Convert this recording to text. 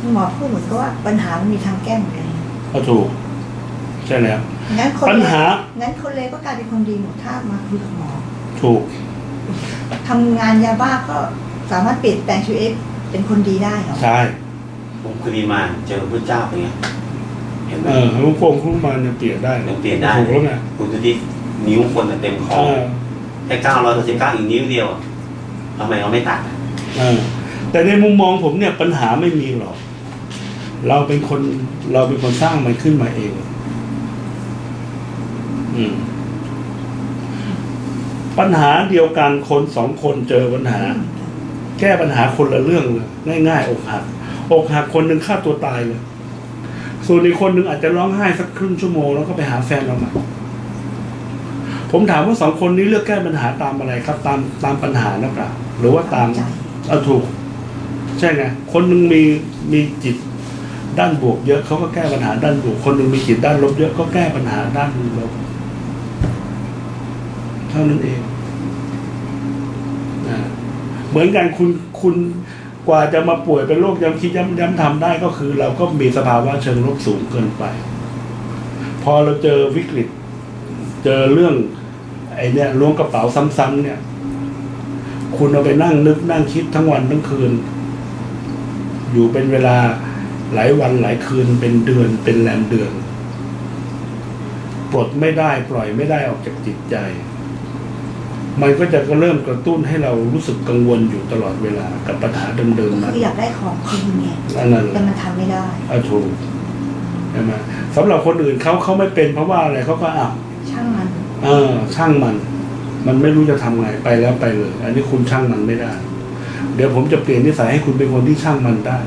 คุณหมอพูดเหมือนกับว่าปัญหามันมีทางแก้เหมือนกันก็ถูก ใช่แล้ว งั้นคนปัญหา งั้นคนเลวก็กลายเป็นคนดีหมดถ้ามาคุยกับหมอ ถูก ทำงานยาบ้าก็สามารถเปลี่ยนแปลงชีวิตเป็นคนดีได้เหรอใช่ ผมคุณีมาเจอพระเจ้าเป็นไงเห็นไหมเออลูกโป่งลูกมันเนี่ยเปลี่ยนได้ยังเปลี่ยนได้ถูกแล้วไงคุณดูที่นิ้วคนน่ะเต็มคอเออแค่เก้าร้อยสิบเก้าอีกนิ้วเดียวอะทำไมเราไม่ตัดอะเออ แต่ในมุมมองผมเนี่ยปัญหาไม่มีหรอก เราเป็นคนเราเป็นคนสร้างมันขึ้นมาเอง อืม ปัญหาเดียวกันคนสองคนเจอปัญหา แก้ปัญหาคนละเรื่องเลยง่ายๆอกหักอกหักคนหนึ่งฆ่าตัวตายเลย ส่วนอีกคนหนึ่งอาจจะร้องไห้สักครึ่งชั่วโมงแล้วก็ไปหาแฟนเราใหม่ผมถามว่าสองคนนี้เลือกแก้ปัญหาตามอะไรครับ ตามตามปัญหาหรือเปล่าหรือว่าตามเอาถูก ใช่ไงคนหนึ่งมีมีจิตด้านบวกเยอะเขาก็แก้ปัญหาด้านบวก คนหนึ่งมีจิตด้านลบเยอะก็แก้ปัญหาด้านลบเท่านั้นเองนะเหมือนกันคุณคุณกว่าจะมาป่วยเป็นโรคย้ำคิดย้ำย้ำทำได้ก็คือ เราก็มีสภาวะเชิงลบสูงเกินไป พอเราเจอวิกฤต เจอเรื่องไอ้นี่ล้วงกระเป๋าซ้ำๆเนี่ย คุณเอาไปนั่งนึกนั่งคิดทั้งวันทั้งคืน อยู่เป็นเวลาหลายวันหลายคืนเป็นเดือนเป็นแรมเดือน ปลดไม่ได้ปล่อยไม่ได้ออกจากจิตใจ มันก็จะเริ่มกระตุ้นให้เรารู้สึกกังวลอยู่ตลอดเวลากับปัญหาเดิมๆนั้นคืออยากได้ของคืนไงอันนั้นแหแต่ละมันทำไม่ได้เอาถูกใช่ไหมสำหรับคนอื่นเขาเขาไม่เป็นเพราะว่าอะไรเขาก็อ้าวช่างมัน เออ ช่างมัน มันไม่รู้จะทำไงไปแล้วไปเลย อันนี้คุณช่างมันไม่ได้ เดี๋ยวผมจะเปลี่ยนนิสัยให้คุณเป็นคนที่ช่างมันได้